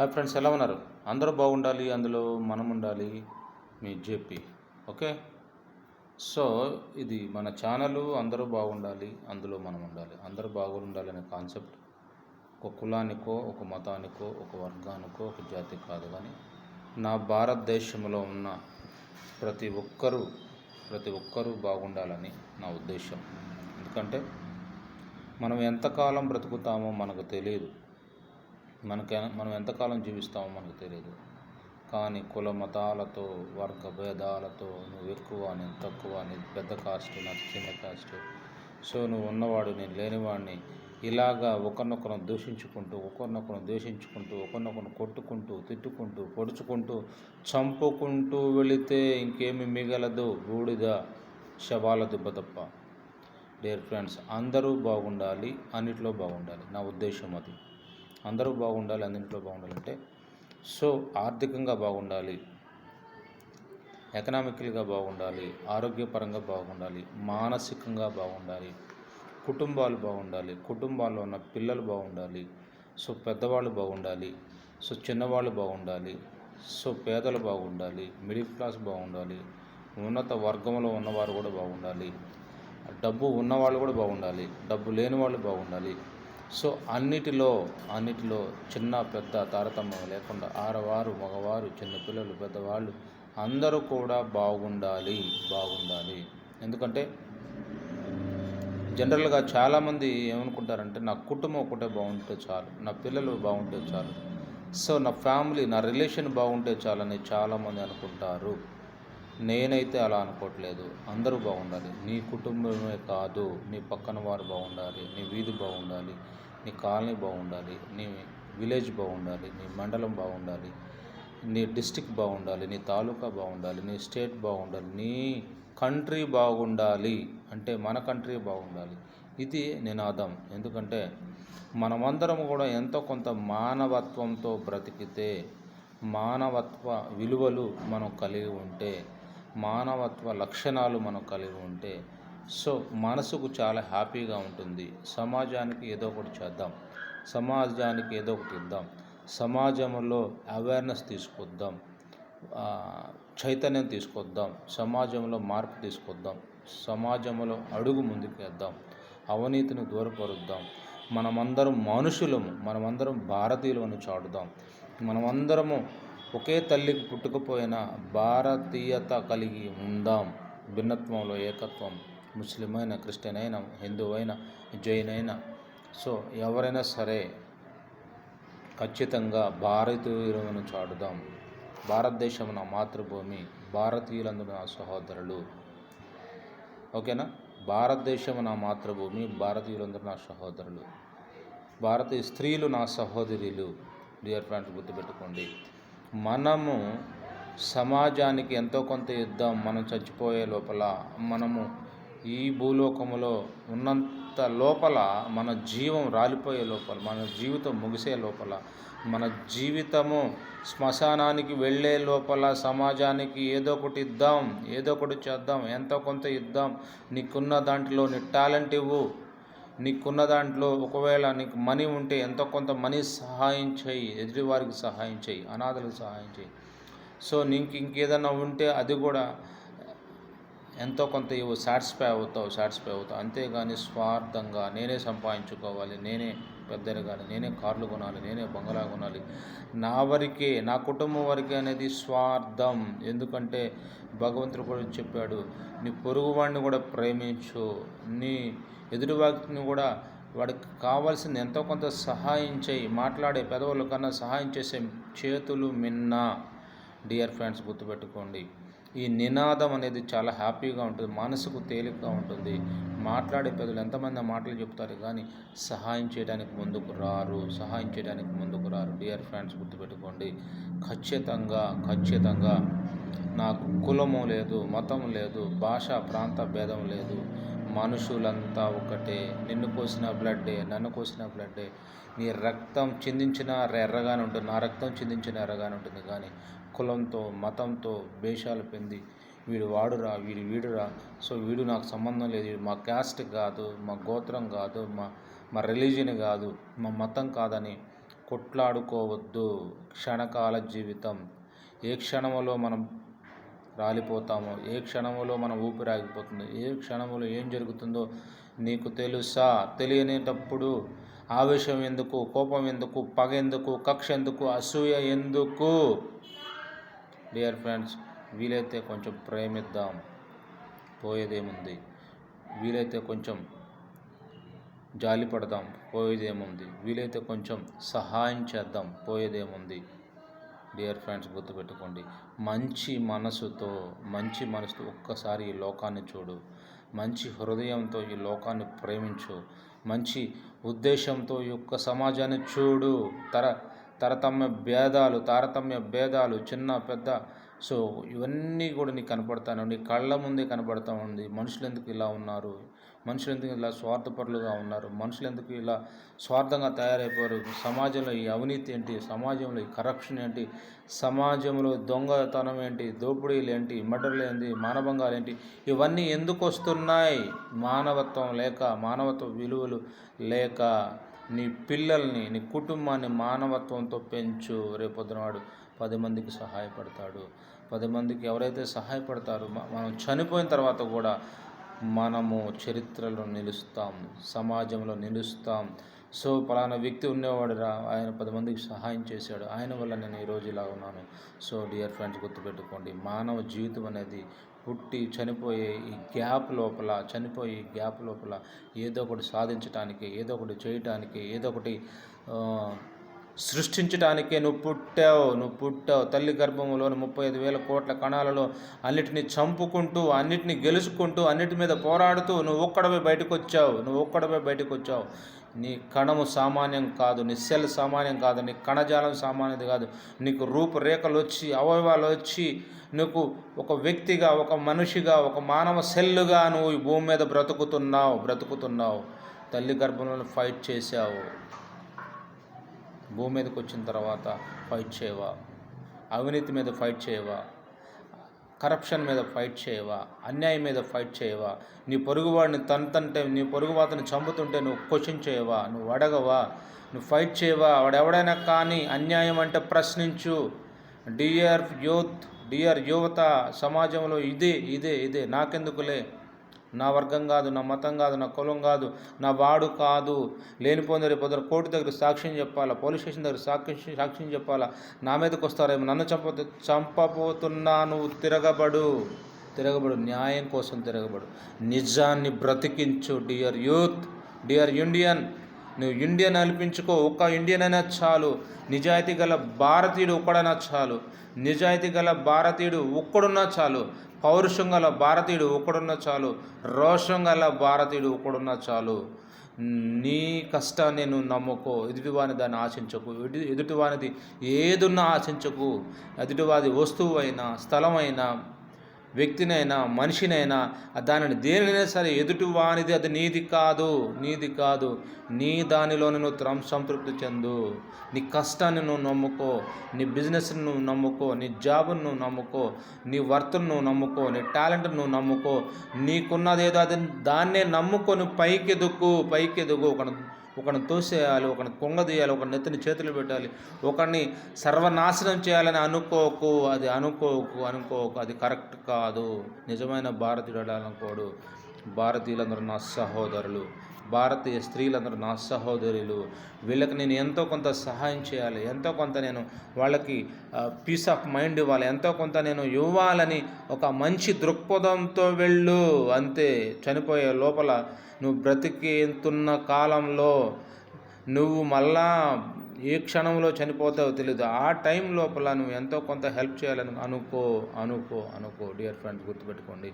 Hi friends ఎలా ఉన్నారు? అందరూ బాగుండాలి అందులో మనం ఉండాలి మీ జేపీ. ఓకే? సో ఇది మన ఛానల్ అందరూ బాగుండాలి అందులో మనం ఉండాలి అందరూ బాగుండాలి అనే కాన్సెప్ట్ ఒక కులానికో ఒక మతానికో ఒక వర్గానికో ఒక జాతి కాదు కానీ నా భారతదేశంలో ఉన్న ప్రతి ఒక్కరూ ప్రతి ఒక్కరూ బాగుండాలని నా ఉద్దేశం. ఎందుకంటే మనం ఎంతకాలం బ్రతుకుతామో మనకు తెలియదు. మనకైనా మనం ఎంతకాలం జీవిస్తామో మనకు తెలియదు కానీ కుల మతాలతో వర్గ భేదాలతో నువ్వు ఎక్కువ నేను తక్కువ నేను పెద్ద కాస్ట్ నాకు చిన్న కాస్ట్. సో నువ్వు ఉన్నవాడు నేను లేనివాడిని ఇలాగా ఒకరినొకరు దూషించుకుంటూ ఒకరినొకరు ద్వేషించుకుంటూ ఒకరినొకరు కొట్టుకుంటూ తిట్టుకుంటూ పొడుచుకుంటూ చంపుకుంటూ వెళితే ఇంకేమి మిగలదు. బూడిద శవాల దెబ్బ తప్ప. డియర్ ఫ్రెండ్స్ అందరూ బాగుండాలి అన్నిట్లో బాగుండాలి. నా ఉద్దేశం అది. అందరూ బాగుండాలి అన్నింటిలో బాగుండాలంటే సో ఆర్థికంగా బాగుండాలి ఎకనామికల్గా బాగుండాలి ఆరోగ్యపరంగా బాగుండాలి మానసికంగా బాగుండాలి కుటుంబాలు బాగుండాలి కుటుంబాల్లో ఉన్న పిల్లలు బాగుండాలి సో పెద్దవాళ్ళు బాగుండాలి సో చిన్నవాళ్ళు బాగుండాలి సో పేదలు బాగుండాలి మిడిల్ క్లాస్ బాగుండాలి ఉన్నత వర్గంలో ఉన్నవారు కూడా బాగుండాలి డబ్బు ఉన్నవాళ్ళు కూడా బాగుండాలి డబ్బు లేని వాళ్ళు బాగుండాలి సో అన్నిటిలో అన్నిటిలో చిన్న పెద్ద తారతమ్యం లేకుండా ఆడవారు మగవారు చిన్నపిల్లలు పెద్దవాళ్ళు అందరూ కూడా బాగుండాలి బాగుండాలి. ఎందుకంటే జనరల్గా చాలామంది ఏమనుకుంటారంటే నా కుటుంబం ఒకటే బాగుంటే చాలు నా పిల్లలు బాగుంటే చాలు సో నా ఫ్యామిలీ నా రిలేషన్ బాగుంటే చాలని చాలామంది అనుకుంటారు. నేనైతే అలా అనుకోవట్లేదు. అందరూ బాగుండాలి. నీ కుటుంబమే కాదు నీ పక్కన వారు బాగుండాలి నీ వీధి బాగుండాలి నీ కాలనీ బాగుండాలి నీ విలేజ్ బాగుండాలి నీ మండలం బాగుండాలి నీ డిస్టిక్ బాగుండాలి నీ తాలూకా బాగుండాలి నీ స్టేట్ బాగుండాలి నీ కంట్రీ బాగుండాలి అంటే మన కంట్రీ బాగుండాలి. ఇది నినాదం. ఎందుకంటే మనమందరం కూడా ఎంతో కొంత మానవత్వంతో బ్రతికితే మానవత్వ విలువలు మనం కలిగి ఉంటే మానవత్వ లక్షణాలు మనం కలిగి ఉంటే సో మనసుకు చాలా హ్యాపీగా ఉంటుంది. సమాజానికి ఏదో ఒకటి చేద్దాం. సమాజానికి ఏదో ఒకటి ఇద్దాం. సమాజంలో అవేర్నెస్ తీసుకొద్దాం. చైతన్యం తీసుకొద్దాం. సమాజంలో మార్పు తీసుకొద్దాం. సమాజంలో అడుగు ముందుకేద్దాం. అవినీతిని దూరపరుద్దాం. మనమందరం మనుషులము. మనమందరం భారతీయులమని చాటుదాం. మనమందరము ఒకే తల్లికి పుట్టుకుపోయిన భారతీయత కలిగి ఉందాం. భిన్నత్వంలో ఏకత్వం. ముస్లిం అయినా క్రిస్టియన్ అయినా హిందూ అయినా జైన్ అయినా సో ఎవరైనా సరే ఖచ్చితంగా భారతీయులను చాటుదాం. భారతదేశం నా మాతృభూమి. భారతీయులందరూ నా సహోదరులు. ఓకేనా? భారతదేశం నా మాతృభూమి. భారతీయులందరూ నా సహోదరులు. భారతీయ స్త్రీలు నా సహోదరులు. డియర్ ఫ్రెండ్స్ గుర్తుపెట్టుకోండి. మనము సమాజానికి ఎంతో కొంత ఇద్దాం మనం చచ్చిపోయే లోపల మనము ఈ భూలోకములో ఉన్నంత లోపల మన జీవం రాలిపోయే లోపల మన జీవితం ముగిసే లోపల మన జీవితము శ్మశానానికి వెళ్ళే లోపల సమాజానికి ఏదో ఒకటి ఇద్దాం ఏదో ఒకటి చేద్దాం ఎంతో కొంత ఇద్దాం. నీకున్న దాంట్లో నీ టాలెంట్ ఇవ్వు. నీకున్న దాంట్లో ఒకవేళ నీకు మనీ ఉంటే ఎంతో కొంత మనీ సహాయం చేయి ఎదుటివారికి సహాయం చేయి అనాథలకు సహాయం చేయి. సో నీకు ఇంకేదన్నా ఉంటే అది కూడా ఎంతో కొంత ఇవ్వు సాటిస్ఫై అవుతావు సాటిస్ఫై అవుతావు. అంతేగాని స్వార్థంగా నేనే సంపాదించుకోవాలి నేనే పెద్దరగాలి నేనే కార్లు కొనాలి నేనే బంగళా కొనాలి. నా వరకే నా కుటుంబం వరకే అనేది స్వార్థం. ఎందుకంటే భగవంతుడు కూడా చెప్పాడు నీ పొరుగువాడిని కూడా ప్రేమించు. నీ ఎదుటివాటిని కూడా వాడికి కావాల్సింది ఎంతో కొంత సహాయం చేయి మాట్లాడే పెదవుల కన్నా సహాయం చేసే చేతులు మిన్న. డియర్ ఫ్రెండ్స్ గుర్తుపెట్టుకోండి ఈ నినాదం అనేది చాలా హ్యాపీగా ఉంటుంది మనసుకు తేలికగా ఉంటుంది. మాట్లాడే పెద్దలు ఎంతమంది మాటలు చెప్తారు కానీ సహాయం చేయడానికి ముందుకు రారు సహాయం చేయడానికి ముందుకు రారు. డియర్ ఫ్రెండ్స్ గుర్తుపెట్టుకోండి ఖచ్చితంగా ఖచ్చితంగా నాకు కులము లేదు మతం లేదు భాష ప్రాంత భేదం లేదు. మనుషులంతా ఒకటే. నిన్ను కోసిన బ్లడ్డే నన్ను కోసిన బ్లడ్డే. నీ రక్తం చిందించిన ఎర్రగానే ఉంటుంది. నా రక్తం చిందించిన ఎర్రగానే ఉంటుంది. కానీ కులంతో మతంతో భేషాలు పొంది. వీడు వాడురా వీడు వీడురా. సో వీడు నాకు సంబంధం లేదు. వీడు మా క్యాస్ట్ కాదు మా గోత్రం కాదు మా మా రిలీజియన్ కాదు మా మతం కాదని కొట్లాడుకోవద్దు క్షణకాల జీవితం. ఏ క్షణంలో మనం రాలిపోతామో ఏ క్షణంలో మన ఊపిరాగిపోతుంది ఏ క్షణంలో ఏం జరుగుతుందో నీకు తెలుసా? తెలియనేటప్పుడు ఆవేశం ఎందుకు కోపం ఎందుకు పగ ఎందుకు కక్ష ఎందుకు అసూయ ఎందుకు? డియర్ ఫ్రెండ్స్ వీలైతే కొంచెం ప్రేమిద్దాం. పోయేదేముంది? వీలైతే కొంచెం జాలి పడదాం పోయేదేముంది? వీలైతే కొంచెం సహాయం చేద్దాం. పోయేదేముంది? డియర్ ఫ్రెండ్స్ గుర్తుపెట్టుకోండి. మంచి మనసుతో మంచి మనసుతో ఒక్కసారి ఈ లోకాన్ని చూడు. మంచి హృదయంతో ఈ లోకాన్ని ప్రేమించు. మంచి ఉద్దేశంతో ఈ యొక్క సమాజాన్ని చూడు. తర తరతమ్య భేదాలు తారతమ్య భేదాలు చిన్న పెద్ద. సో ఇవన్నీ కూడా నీకు కనపడతాను నీ కళ్ళ ముందే కనపడతా ఉంది. మనుషులు ఎందుకు ఇలా ఉన్నారు? మనుషులు ఎందుకు ఇలా స్వార్థపరులుగా ఉన్నారు? మనుషులు ఎందుకు ఇలా స్వార్థంగా తయారైపోయారు? సమాజంలో ఈ అవినీతి ఏంటి? సమాజంలో ఈ కరప్షన్ ఏంటి? సమాజంలో దొంగతనం ఏంటి? దోపిడీలు ఏంటి? మర్డర్లు ఏంటి? మానభంగాలు ఏంటి? ఇవన్నీ ఎందుకు వస్తున్నాయి? మానవత్వం లేక మానవత్వ విలువలు లేక నీ పిల్లల్ని నీ కుటుంబాన్ని మానవత్వంతో పెంచు. రేపొద్దునవాడు పది మందికి సహాయపడతాడు. పది మందికి ఎవరైతే సహాయపడతారో మనం చనిపోయిన తర్వాత కూడా మనము చరిత్రలో నిలుస్తాం సమాజంలో నిలుస్తాం. సో పలానా వ్యక్తి ఉండేవాడురా ఆయన పది మందికి సహాయం చేశాడు. ఆయన వల్ల నేను ఈరోజు ఇలా ఉన్నాను. సో డియర్ ఫ్రెండ్స్ గుర్తుపెట్టుకోండి మానవ జీవితం అనేది పుట్టి చనిపోయే ఈ గ్యాప్ లోపల చనిపోయే ఈ గ్యాప్ లోపల ఏదో ఒకటి సాధించడానికి ఏదో ఒకటి చేయటానికి ఏదో ఒకటి ఆ, సృష్టించడానికే నువ్వు పుట్టావు నువ్వు పుట్టావు. తల్లి గర్భంలోని ముప్పై ఐదు వేల కోట్ల కణాలలో అన్నిటిని చంపుకుంటూ అన్నిటిని గెలుచుకుంటూ అన్నిటి మీద పోరాడుతూ నువ్వు ఒక్కడమే బయటకు వచ్చావు నువ్వు ఒక్కడమే బయటకు వచ్చావు నీ కణము సామాన్యం కాదు నీ సెల్ సామాన్యం కాదు నీ కణజాలం సామాన్యది కాదు. నీకు రూపురేఖలు వచ్చి అవయవాలు వచ్చి నీకు ఒక వ్యక్తిగా ఒక మనిషిగా ఒక మానవ సెల్లుగా నువ్వు ఈ భూమి మీద బ్రతుకుతున్నావు బ్రతుకుతున్నావు. తల్లి గర్భంలో ఫైట్ చేశావు. భూమి మీదకి వచ్చిన తర్వాత ఫైట్ చేయవా? అవినీతి మీద ఫైట్ చేయవా? కరప్షన్ మీద ఫైట్ చేయవా? అన్యాయం మీద ఫైట్ చేయవా? నీ పొరుగువాడిని తంతంటే నీ పొరుగువాతని చంపుతుంటే నువ్వు క్వశ్చన్ చేయవా? నువ్వు అడగవా? నువ్వు ఫైట్ చేయవా? వాడెవడైనా కానీ అన్యాయం అంటే ప్రశ్నించు. డియర్ యూత్ డియర్ యువత సమాజంలో ఇదే ఇదే ఇదే. నాకెందుకులే? నా వర్గం కాదు నా మతం కాదు నా కులం కాదు నా వాడు కాదు. లేనిపోయిన రేపు పొద్దున కోర్టు దగ్గర సాక్ష్యం చెప్పాలా పోలీస్ స్టేషన్ దగ్గర సాక్ష్యం సాక్ష్యం చెప్పాలా? నా మీదకి వస్తారేమో నన్ను చంప చంపబోతున్నాను తిరగబడు. తిరగబడు న్యాయం కోసం తిరగబడు. నిజాన్ని బ్రతికించు డియర్ యూత్ డియర్ ఇండియన్. నువ్వు ఇండియన్ అనిపించుకో ఒక్క ఇండియన్ అయినా చాలు. నిజాయితీ గల భారతీయుడు ఒక్కడైనా చాలు. నిజాయితీ గల భారతీయుడు ఒక్కడున్నా చాలు. పౌరుషం గల భారతీయుడు ఒకడున్నా చాలు రోషం గల భారతీయుడు ఒకడున్నా చాలు. నీ కష్టాన్ని నువ్వు నమ్ముకో ఎదుటివాని దాన్ని ఆశించకు. ఎదు ఎదుటివానిది ఏదున్నా ఆశించకు. ఎదుటివాది వస్తువు అయినా స్థలమైనా వ్యక్తినైనా మనిషినైనా దానిని దేనినైనా సరే ఎదుటి వానిది అది నీది కాదు నీది కాదు. నీ దానిలోనే నువ్వు త్రం సంతృప్తి చెందు. నీ కష్టాన్ని నువ్వు నమ్ముకో నీ బిజినెస్ని నువ్వు నమ్ముకో నీ జాబ్ను నువ్వు నమ్ముకో నీ వర్త్ను నువ్వు నమ్ముకో నీ టాలెంట్ను నువ్వు నమ్ముకో. నీకున్నదేదో అది దాన్నే నమ్ముకొని పైకి పైకెదుగు. పైకి ఒక ఒకరిని తోసేయాలి ఒకరిని కొంగదీయాలి ఒకరిని నెత్తిని చేతులు పెట్టాలి ఒకరిని సర్వనాశనం చేయాలని అనుకోకు అది అనుకోకు అనుకోకు. అది కరెక్ట్ కాదు. నిజమైన భారతీయుడు అనుకోడు? భారతీయులందరూ నా సహోదరులు. భారతీయ స్త్రీలందరూ నా సహోదరులు వీళ్ళకి నేను ఎంతో కొంత సహాయం చేయాలి ఎంతో కొంత నేను వాళ్ళకి పీస్ ఆఫ్ మైండ్ ఇవ్వాలి ఎంతో కొంత నేను ఇవ్వాలని ఒక మంచి దృక్పథంతో వెళ్ళు. అంతే చనిపోయే లోపల నువ్వు బ్రతికేతున్న కాలంలో నువ్వు మళ్ళా ఏ క్షణంలో చనిపోతావో తెలియదు ఆ టైం లోపల నువ్వు ఎంతో కొంత హెల్ప్ చేయాలని అనుకో అనుకో అనుకో డియర్ ఫ్రెండ్స్ గుర్తుపెట్టుకోండి.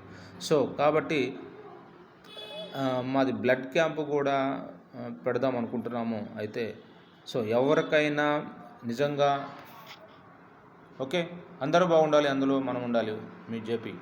సో కాబట్టి మాది బ్లడ్ క్యాంపు కూడా పెడదాం అనుకుంటున్నాము అయితే. సో ఎవరికైనా నిజంగా ఓకే? అందరూ బాగుండాలి అందులో మనం ఉండాలి మీ జేపీ.